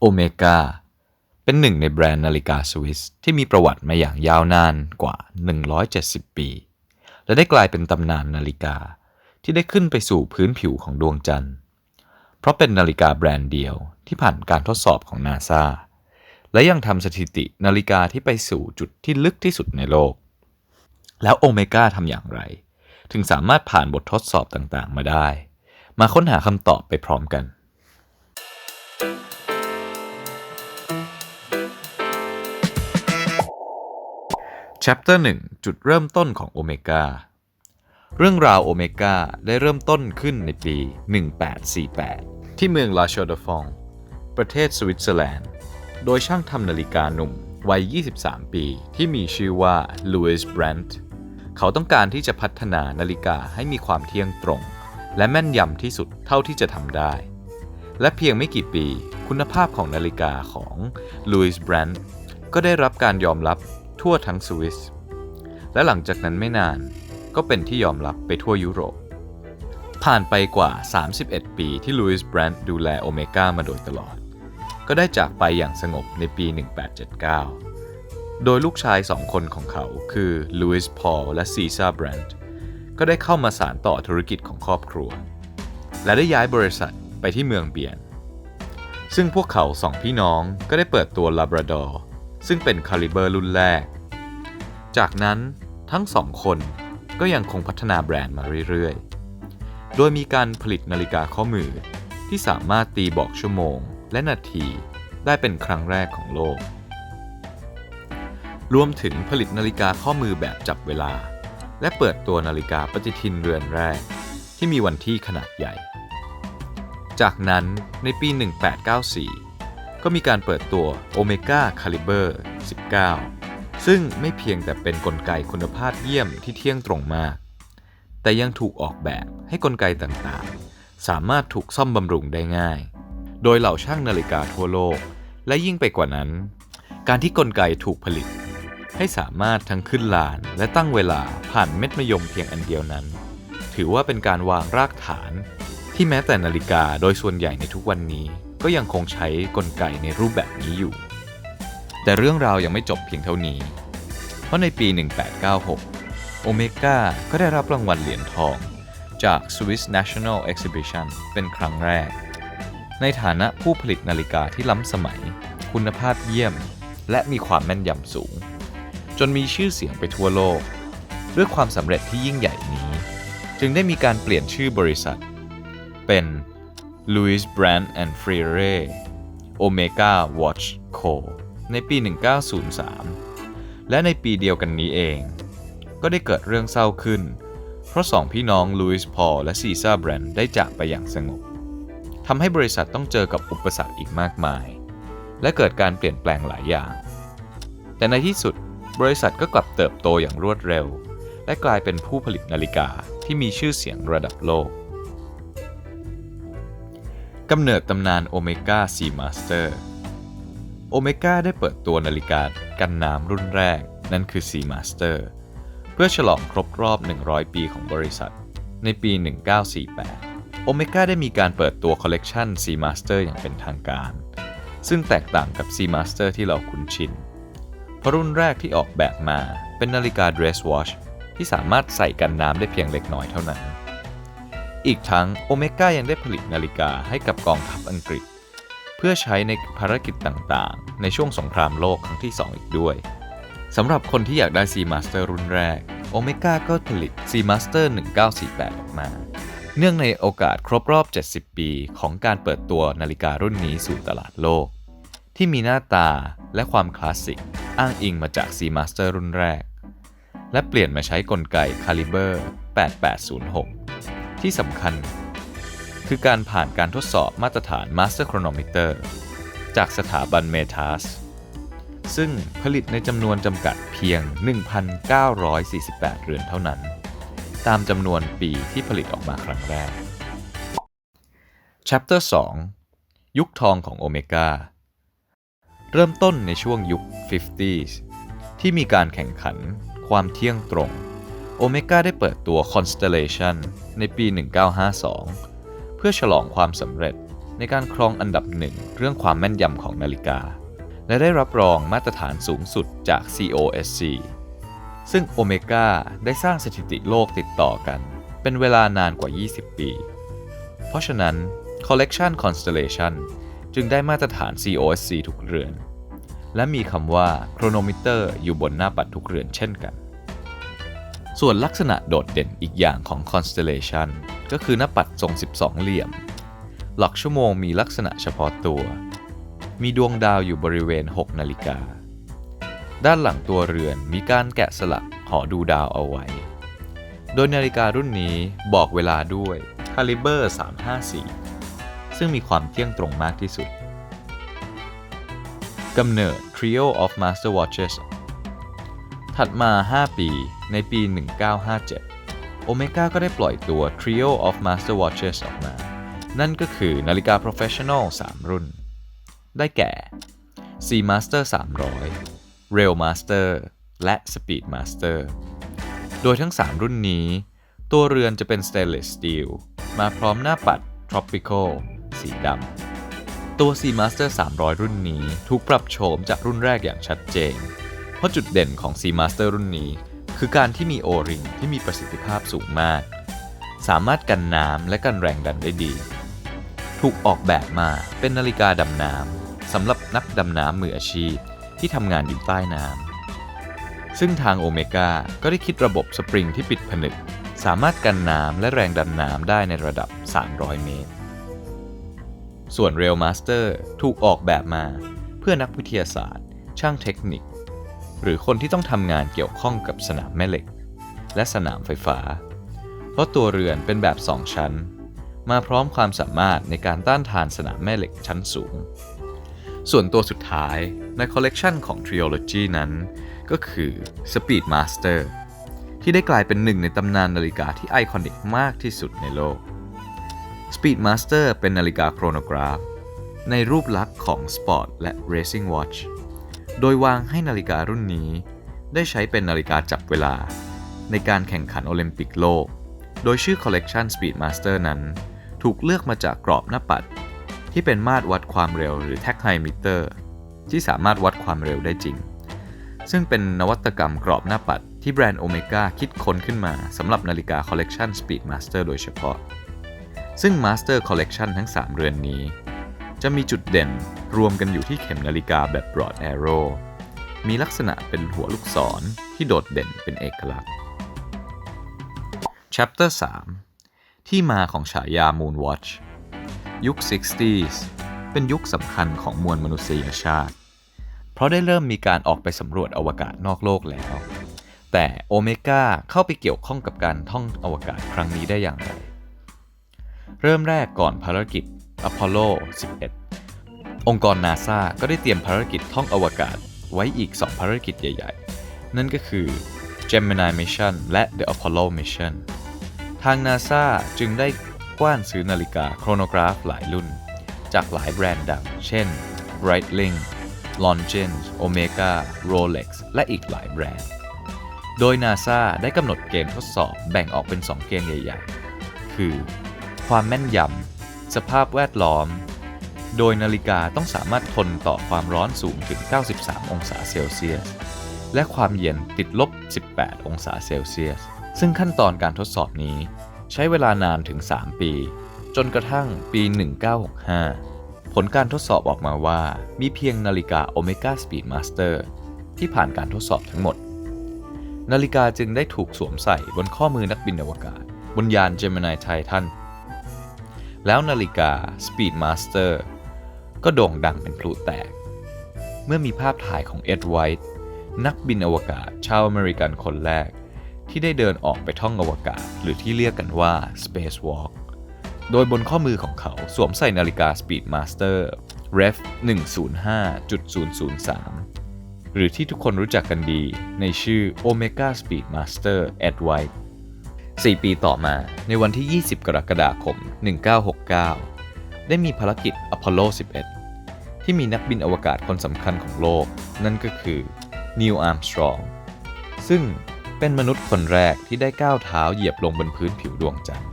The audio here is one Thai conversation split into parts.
โอเมก้าเป็นหนึ่งในแบรนด์นาฬิกาสวิสที่มีประวัติมาอย่างยาวนานกว่า 170 ปี และได้กลายเป็นตำนานนาฬิกาที่ได้ขึ้นไปสู่พื้นผิวของดวงจันทร์ เพราะเป็นนาฬิกาแบรนด์เดียวที่ผ่านการทดสอบของนาซาและยังทำสถิตินาฬิกาที่ไปสู่จุดที่ลึกที่สุดในโลก แล้วโอเมก้าทำอย่างไร ถึงสามารถผ่านบททดสอบต่างๆ มาได้ มาค้นหาคำตอบไปพร้อมกัน Chapter 1 จุดเริ่มต้นของโอเมก้าเรื่องราวโอเมก้าได้เริ่มต้นขึ้นในปี 1848 ที่เมืองลาชอเดฟอง ประเทศสวิตเซอร์แลนด์ โดยช่างทำนาฬิกาหนุ่มวัย 23 ปีที่มีชื่อว่าลูอิสแบรนต์เขาต้องการที่จะพัฒนานาฬิกาให้มีความเที่ยงตรง และแม่นยำที่สุดเท่าที่จะทำได้ และเพียงไม่กี่ปีคุณภาพของนาฬิกาของลูอิสแบรนต์ก็ได้รับการยอมรับทั่วทั้งสวิส และหลังจากนั้นไม่นานก็เป็นที่ยอมรับไปทั่วยุโรป ผ่านไปกว่า 31 ปีที่ลูอิสแบรนต์ดูแลโอเมก้ามาโดยตลอด ก็ได้จากไปอย่างสงบในปี 1879 โดยลูกชายสองคนของเขาคือลูอิสพอลและซีซ่าแบรนต์ ก็ได้เข้ามาสานต่อธุรกิจของครอบครัว และได้ย้ายบริษัทไปที่เมืองเบียน ซึ่งพวกเขาสองพี่น้องก็ได้เปิดตัวลาบราดอร์ซึ่งเป็นคาลิเบอร์รุ่นแรก จากนั้นทั้งสองคนก็ยังคงพัฒนาแบรนด์มาเรื่อยๆ โดยมีการผลิตนาฬิกาข้อมือที่สามารถตีบอกชั่วโมงและนาทีได้เป็นครั้งแรกของโลก รวมถึงผลิตนาฬิกาข้อมือแบบจับเวลา และเปิดตัวนาฬิกาปฏิทินเรือนแรก ที่มีวันที่ขนาดใหญ่ จากนั้นในปี 1894 ก็มีการเปิดตัว Omega Caliber 19 ซึ่งไม่เพียงแต่เป็นนกลไกคุณภาพเยี่ยมที่เที่ยงตรงมาก แต่ยังถูกออกแบบให้กลไกต่างๆ สามารถถูกซ่อมบำรุงได้ง่าย โดยเหล่าช่างนาฬิกาทั่วโลก และยิ่งไปกว่านั้น การที่กลไกถูกผลิต ให้สามารถทั้งขึ้นลานและตั้งเวลาผ่านเม็ดมะยมเพียงอันเดียวนั้น ถือว่าเป็นการวางรากฐาน ที่แม้แต่นาฬิกาโดยส่วนใหญ่ในทุกวันนี้ ก็ยังคงใช้กลไกในรูปแบบนี้อยู่ แต่เรื่องราวยังไม่จบเพียงเท่านี้ เพราะในปี 1896 โอเมก้าก็ได้รับรางวัลเหรียญทอง จาก Swiss National Exhibition เป็นครั้งแรก ในฐานะผู้ผลิตนาฬิกาที่ล้ำสมัย คุณภาพเยี่ยม และมีความแม่นยำสูง จนมีชื่อเสียงไปทั่วโลก ด้วยความสำเร็จที่ยิ่งใหญ่นี้ จึงได้มีการเปลี่ยนชื่อบริษัท เป็น Louis Brand and Frere Omega Watch Co ในปี 1903 และในปีเดียวกันนี้เอง ก็ได้เกิดเรื่องเศร้าขึ้น เพราะสองพี่น้องลูอิสพอลและซีซ่าแบรนด์ได้จากไปอย่างสงบทำให้บริษัทต้องเจอกับอุปสรรคอีกมากมาย และเกิดการเปลี่ยนแปลงหลายอย่าง แต่ในที่สุด บริษัทก็กลับเติบโตอย่างรวดเร็ว และกลายเป็นผู้ผลิตนาฬิกาที่มีชื่อเสียงระดับโลกกำเนิดตำนานโอเมก้าซีมาสเตอร์โอเมก้าได้เปิดตัวนาฬิกากันน้ำรุ่นแรก นั่นคือ C Master เพื่อฉลองครบรอบ 100 ปีของบริษัท ในปี 1948 โอเมก้าได้มีการเปิดตัวคอลเลกชัน C Master อร์อย่างเป็นทางการ ซึ่งแตกต่างกับ C Master ที่เราคุ้นชิน เพราะรุ่นแรกที่ออกแบบมาเป็นนาฬิกา dress watch ที่สามารถใส่กันน้ำได้เพียงเล็กน้อยเท่านั้น อีกทั้งโอเมก้ายังได้ผลิตนาฬิกาให้กับกองทัพอังกฤษ เพื่อใช้ในภารกิจต่างๆ ในช่วงสงครามโลกครั้งที่ 2 อีกด้วยสำหรับคนที่อยากได้ C Master รุ่นแรก โอเมก้าก็ผลิต C Master 1948 ออกมา เนื่องในโอกาสครบรอบ 70 ปี ของการเปิดตัวนาฬิการุ่นนี้สู่ตลาดโลก ที่มีหน้าตาและความคลาสสิก อ้างอิงมาจาก C Master รุ่นแรก และเปลี่ยนมาใช้กลไก Caliber 8806 ที่สำคัญ คือการผ่านการทดสอบมาตรฐาน Master Chronometer จากสถาบันเมทัสซึ่งผลิตในจำนวนจำกัดเพียง 1,948 เรือนเท่านั้น ตามจำนวนปีที่ผลิตออกมาครั้งแรก Chapter 2 ยุคทองของโอเมก้า เริ่มต้นในช่วงยุค 50s ที่มีการแข่งขันความเที่ยงตรง โอเมก้าได้เปิดตัว Constellation ในปี 1952 เพื่อฉลองความสำเร็จในการครองอันดับหนึ่งเรื่องความแม่นยำของนาฬิกา และได้รับรองมาตรฐานสูงสุดจาก COSC ซึ่งโอเมก้าได้สร้างสถิติโลกติดต่อกัน เป็นเวลานานกว่า 20 ปี เพราะฉะนั้น Collection Constellation จึงได้มาตรฐาน COSC ทุกเรือน และมีคำว่า Chronometer อยู่บนหน้าปัดทุกเรือนเช่นกัน ส่วนลักษณะโดดเด่นอีกอย่างของ Constellation ก็คือหน้าปัดทรง 12 เหลี่ยม หลักชั่วโมงมีลักษณะเฉพาะตัว มีดวงดาวอยู่บริเวณ 6 นาฬิกา ด้านหลังตัวเรือนมีการแกะสลักหอดูดาวเอาไว้ โดยนาฬิการุ่นนี้บอกเวลาด้วย Caliber 354 ซึ่งมีความเที่ยงตรงมากที่สุดกำเนิด Trio of Master Watches ถัดมา 5 ปี ในปี 1957 โอเมก้าก็ได้ปล่อยตัว Trio of Master Watches ออกมา นั่นก็คือนาฬิกา Professional 3 รุ่น ได้แก่ C Master 300 Rail Master และ Speed Master โดยทั้ง 3 รุ่นนี้ ตัวเรือนจะเป็น Stainless Steel มาพร้อมหน้าปัด Tropical สีดำตัว C Master 300 รุ่นนี้ถูกปรับโฉมจากรุ่นแรกอย่างชัดเจน เพราะจุดเด่นของ C Master รุ่นนี้ คือการที่มี O-ring ที่มีประสิทธิภาพสูงมาก สามารถกันน้ำและกันแรงดันได้ดี ถูกออกแบบมาเป็นนาฬิกาดำน้ำสำหรับนักดำน้ำมืออาชีพที่ทำงานอยู่ใต้น้ำ ซึ่งทางโอเมก้าก็ได้คิดระบบสปริงที่ปิดผนึก สามารถกันน้ำและแรงดันน้ำได้ในระดับ 300 เมตร ส่วน Rail Master ถูกออกแบบมาเพื่อนักวิทยาศาสตร์ ช่างเทคนิค หรือคนที่ต้องทำงานเกี่ยวข้องกับสนามแม่เหล็ก และสนามไฟฟ้า เพราะตัวเรือนเป็นแบบ 2 ชั้น มาพร้อมความสามารถในการต้านทานสนามแม่เหล็กชั้นสูง ส่วนตัวสุดท้ายในคอลเลกชันของ Trilogy นั้น ก็คือ Speed Master ที่ได้กลายเป็นหนึ่งในตำนานนาฬิกาที่ไอคอนิกมากที่สุดในโลก Speedmaster เป็นนาฬิกาโครโนกราฟ ในรูปลักษณ์ของ Sport และ Racing Watch โดยวางให้นาฬิการุ่นนี้ ได้ใช้เป็นนาฬิกาจับเวลา ในการแข่งขันโอลิมปิกโลก โดยชื่อ Collection Speedmaster นั้น ถูกเลือกมาจากกรอบหน้าปัด ที่เป็นมาตรวัดความเร็วหรือ Tachymeter ที่สามารถวัดความเร็วได้จริง ซึ่งเป็นนวัตกรรมกรอบหน้าปัดที่แบรนด์โอเมก้าคิดค้นขึ้นมาสำหรับนาฬิกา Collection Speedmaster โดยเฉพาะ ซึ่ง Master Collection ทั้ง 3 เรือนนี้ จะมีจุดเด่นรวมกันอยู่ที่เข็มนาฬิกาแบบ Broad Arrow มีลักษณะเป็นหัวลูกศรที่โดดเด่นเป็นเอกลักษณ์ Chapter 3 ที่มาของฉายา Moon Watch ยุค 60s เป็นยุคสำคัญของมวลมนุษยชาติ เพราะได้เริ่มมีการออกไปสำรวจอวกาศนอกโลกแล้ว แต่โอเมก้าเข้าไปเกี่ยวข้องกับการท่องอวกาศครั้งนี้ได้อย่างไร เริ่มแรกก่อนภารกิจอพอลโล 11 องค์กรนาซาก็ได้เตรียมภารกิจท่องอวกาศไว้อีก 2 ภารกิจใหญ่ๆ นั่นก็คือ Gemini Mission และ The Apollo Mission ทางนาซาจึงได้กว้านซื้อนาฬิกาโครโนกราฟหลายรุ่น จากหลายแบรนด์ดัง เช่น Breitling Longines Omega Rolex และอีกหลายแบรนด์ โดย NASA ได้กำหนดเกณฑ์ทดสอบแบ่งออกเป็น 2 เกณฑ์ใหญ่ ๆ คือ ความแม่นยำ สภาพแวดล้อม โดยนาฬิกาต้องสามารถทนต่อความร้อนสูงถึง 93 องศาเซลเซียส และความเย็นติดลบ 18 องศาเซลเซียส ซึ่งขั้นตอนการทดสอบนี้ ใช้เวลานานถึง 3 ปี จนกระทั่งปี 1965 ผลการทดสอบออกมาว่ามีเพียงนาฬิกา Omega Speedmaster ที่ผ่านการทดสอบทั้งหมด นาฬิกาจึงได้ถูกสวมใส่บนข้อมือนักบินอวกาศ บนยาน Gemini Titan แล้วนาฬิกา Speedmaster ก็โด่งดังเป็นพลุแตก เมื่อมีภาพถ่ายของเอ็ดไวท์นักบินอวกาศชาวอเมริกันคนแรก ที่ได้เดินออกไปท่องอวกาศ หรือที่เรียกกันว่า Spacewalk โดยบนข้อมือของเขาสวมใส่นาฬิกา Speedmaster Ref 105.003 หรือที่ทุกคนรู้จักกันดีในชื่อ Omega Speedmaster Ed White 4 ปีต่อมาในวันที่ 20 กรกฎาคม 1969 ได้มีภารกิจ Apollo 11 ที่มีนักบินอวกาศคนสำคัญของโลก นั่นก็คือ Neil Armstrong ซึ่งเป็นมนุษย์คนแรกที่ได้ก้าวเท้าเหยียบลงบนพื้นผิวดวงจันทร์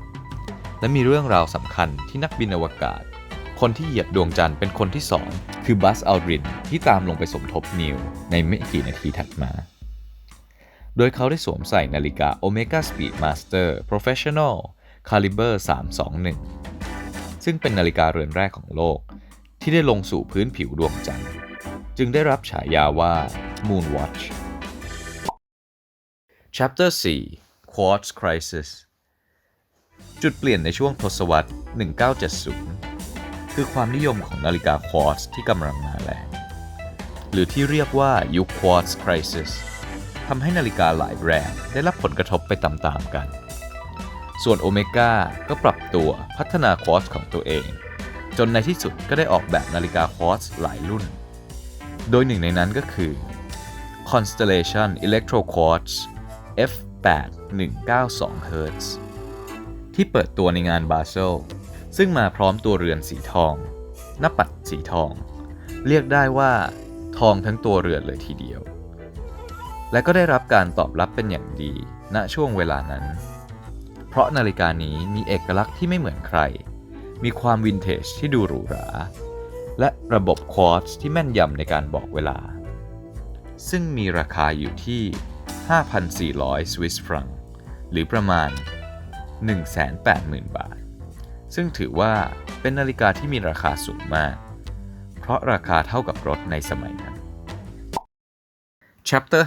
และมีเรื่องราวสำคัญที่นักบินอวกาศ คนที่เหยียบดวงจันทร์เป็นคนที่สองคือบัสอัลดรินที่ตามลงไปสมทบนิวในไม่กี่นาทีถัดมา โดยเขาได้สวมใส่นาฬิกา Omega Speedmaster Professional Caliber 321 ซึ่งเป็นนาฬิกาเรือนแรกของโลก ที่ได้ลงสู่พื้นผิวดวงจันทร์ จึงได้รับฉายาว่า Moon Watch Chapter 4 Quartz Crisis จุดเปลี่ยนในช่วงทศวรรษ 1970 คือความนิยมของนาฬิกาควอตซ์ที่กำลังมาแรง หรือที่เรียกว่ายุค Quartz Crisis ทำให้นาฬิกาหลายแบรนด์ได้รับผลกระทบไปตามๆกัน ส่วนโอเมก้าก็ปรับตัวพัฒนาคอตซ์ของตัวเอง จนในที่สุดก็ได้ออกแบบนาฬิกาคอตซ์หลายรุ่น โดยหนึ่งในนั้นก็คือ Constellation Electro Quartz F8 192 Hz ที่เปิดตัวในงานบาเซลซึ่งมาพร้อมตัวเรือนสีทอง หน้าปัดสีทอง เรียกได้ว่า ทองทั้งตัวเรือนเลยทีเดียว และก็ได้รับการตอบรับเป็นอย่างดี ณช่วงเวลานั้น เพราะนาฬิกานี้มีเอกลักษณ์ที่ไม่เหมือนใคร มีความวินเทจที่ดูหรูหรา และระบบควอตซ์ที่แม่นยำในการบอกเวลา ซึ่งมีราคาอยู่ที่ 5,400 สวิสฟรัง หรือประมาณ 180,000 บาท ซึ่งถือว่าเป็นนาฬิกาที่มีราคาสูงมาก เพราะราคาเท่ากับรถในสมัยนั้น Chapter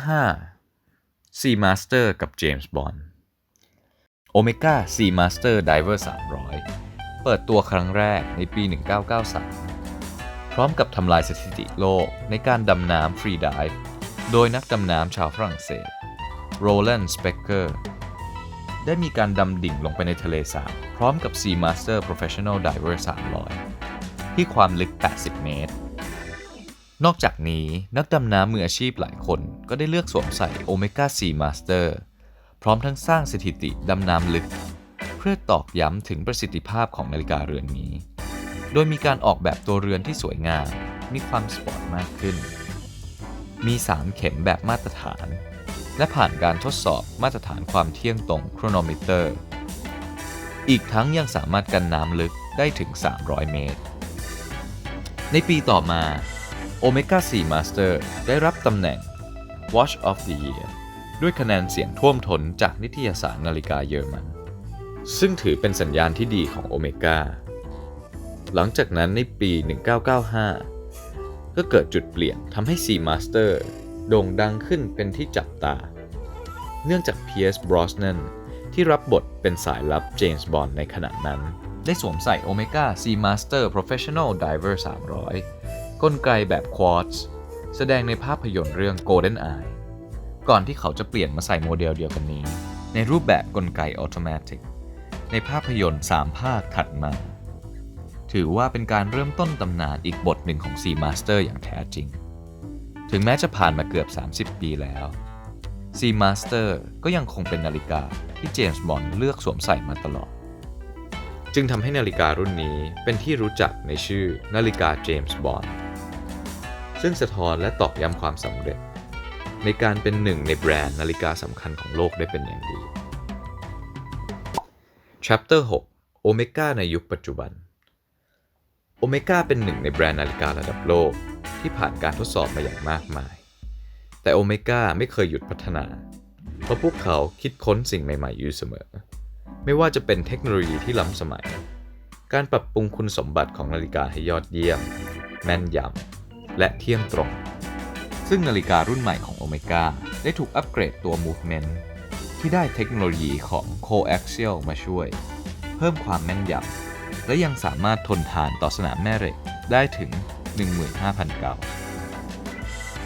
5 Sea Master กับ James Bond Omega Sea Master Diver 300 เปิดตัวครั้งแรกในปี 1993 พร้อมกับทำลายสถิติโลกในการดำน้ำฟรีดิฟโดยนักดำน้ำชาวฝรั่งเศส Roland Specker ได้มีการดำดิ่งลงไปในทะเลสาบพร้อมกับ Sea Master Professional Diver 300 ที่ความลึก 80 เมตร นอกจากนี้นักดำน้ำมืออาชีพหลายคนก็ได้เลือกสวมใส่ Omega Sea Master พร้อมทั้งสร้างสถิติดำน้ำลึก เพื่อตอกย้ำถึงประสิทธิภาพของนาฬิกาเรือนนี้ โดยมีการออกแบบตัวเรือนที่สวยงาม มีความสปอร์ตมากขึ้น มี 3 เข็มแบบมาตรฐาน และผ่านการทดสอบมาตรฐานความเที่ยงตรงโครโนมิเตอร์ อีกทั้งยังสามารถกันน้ำลึกได้ถึง 300 เมตร ในปีต่อมา Omega Sea Master ได้รับตำแหน่ง Watch of the Year ด้วยคะแนนเสียงท่วมท้นจากนิตยสารนาฬิกาเยอรมัน ซึ่งถือเป็นสัญญาณที่ดีของโอเมก้า หลังจากนั้นในปี 1995 ก็เกิดจุดเปลี่ยนทำให้ Sea Master โด่งดังขึ้นเป็นที่จับตา เนื่องจาก Pierce Brosnan ที่รับบทเป็นสายลับเจมส์บอนด์ในขณะนั้น ได้สวมใส่ Omega Sea Master Professional Diver 300 กลไกแบบควอตซ์แสดงในภาพยนตร์เรื่อง Golden Eye ก่อนที่เขาจะเปลี่ยนมาใส่โมเดลเดียวกันนี้ ในรูปแบบกลไกออโตเมติกในภาพยนตร์ 3 ภาคถัดมา ถือว่าเป็นการเริ่มต้นตำนานอีกบทหนึ่งของ Sea Master อย่างแท้จริง ถึงแม้จะผ่านมาเกือบ 30 ปีแล้ว Sea Master ก็ยังคงเป็นนาฬิกาที่เจมส์บอนด์เลือกสวมใส่มาตลอด จึงทำให้นาฬิการุ่นนี้เป็นที่รู้จักในชื่อนาฬิกาเจมส์บอนด์ ซึ่งสะท้อนและตอกย้ำความสำเร็จ ในการเป็นหนึ่งในแบรนด์นาฬิกาสำคัญของโลกได้เป็นอย่างดี Chapter 6 Omega ในยุคปัจจุบัน Omega เป็นหนึ่งในแบรนด์นาฬิการะดับโลกที่ผ่านการทดสอบมาอย่างมากมาย แต่โอเมก้าไม่เคยหยุดพัฒนา เพราะพวกเขาคิดค้นสิ่งใหม่ๆอยู่เสมอ ไม่ว่าจะเป็นเทคโนโลยีที่ล้ำสมัย การปรับปรุงคุณสมบัติของนาฬิกาให้ยอดเยี่ยม แม่นยำ และเที่ยงตรง ซึ่งนาฬิการุ่นใหม่ของโอเมก้าได้ถูกอัปเกรดตัว Movement ที่ได้เทคโนโลยีของ Coaxial มาช่วย เพิ่มความแม่นยำและยังสามารถทนทานต่อสนามแม่เหล็กได้ถึง 15,000 เกา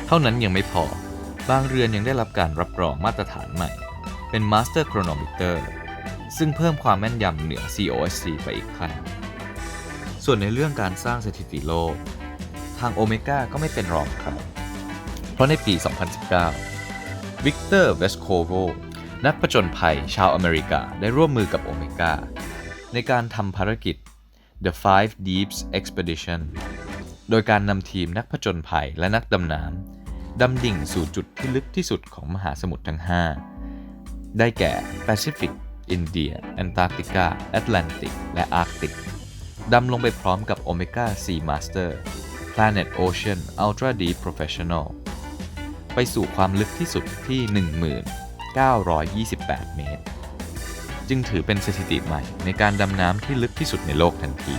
เท่านั้นยังไม่พอ บางเรือนยังได้รับการรับรองมาตรฐานใหม่ เป็น Master Chronometer ซึ่งเพิ่มความแม่นยำเหนือ COSC ไปอีกขั้น ส่วนในเรื่องการสร้างสถิติโลก ทางโอเมก้าก็ไม่เป็นรองครับ เพราะในปี 2019 วิกเตอร์เวสโคโวนักผจญภัยชาวอเมริกาได้ร่วมมือกับโอเมก้าในการทำภารกิจ The Five Deeps Expedition โดยการนำทีมนักผจญภัยและนักดำน้ำดำดิ่งสู่จุดที่ลึกที่สุดของมหาสมุทรทั้ง 5 ได้แก่ Pacific อินเดีย แอนตาร์กติกา แอตแลนติก และอาร์กติก ดำลงไปพร้อมกับ Omega Sea Master Planet Ocean Ultra Deep Professional ไปสู่ความลึกที่สุดที่ 1928 เมตร จึงถือเป็นสถิติใหม่ในการดำน้ำที่ลึกที่สุดในโลกทันที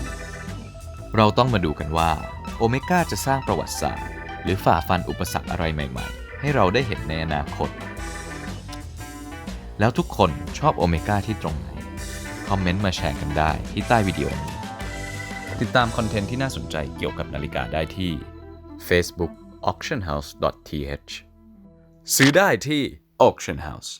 เราต้องมาดูกันว่าโอเมก้าจะสร้างประวัติศาสตร์ หรือฝ่าฟันอุปสรรคอะไรใหม่ ๆ ให้เราได้เห็นในอนาคต แล้วทุกคนชอบโอเมก้าที่ตรงไหน คอมเมนต์มาแชร์กันได้ที่ใต้วิดีโอนี้ ติดตามคอนเทนต์ที่น่าสนใจเกี่ยวกับนาฬิกาได้ที่ Facebook auctionhouse.th ซื้อได้ที่ auction house